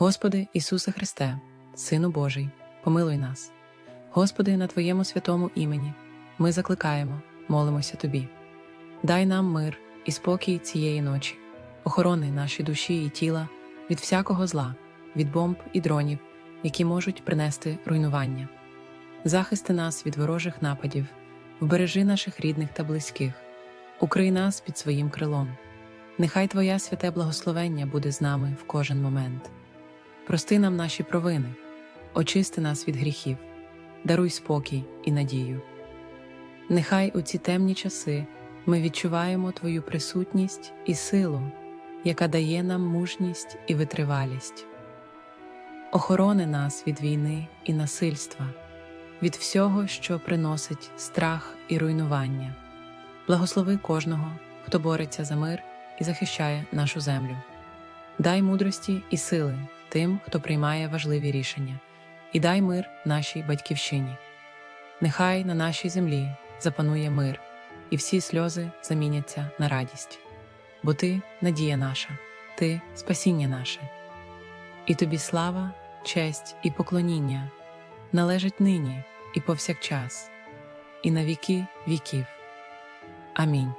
Господи Ісусе Христе, Сину Божий, помилуй нас. Господи, на Твоєму святому імені ми закликаємо, молимося Тобі. Дай нам мир і спокій цієї ночі, охорони наші душі і тіла від всякого зла, від бомб і дронів, які можуть принести руйнування. Захисти нас від ворожих нападів, вбережи наших рідних та близьких, укрий нас під своїм крилом. Нехай Твоє святе благословення буде з нами в кожен момент. Прости нам наші провини, очисти нас від гріхів, даруй спокій і надію. Нехай у ці темні часи ми відчуваємо Твою присутність і силу, яка дає нам мужність і витривалість. Охорони нас від війни і насильства, від всього, що приносить страх і руйнування. Благослови кожного, хто бореться за мир і захищає нашу землю. Дай мудрості і сили тим, хто приймає важливі рішення, і дай мир нашій батьківщині. Нехай на нашій землі запанує мир, і всі сльози заміняться на радість. Бо ти надія наша, ти спасіння наше. І тобі слава, честь і поклоніння належать нині і повсякчас, і на віки віків. Амінь.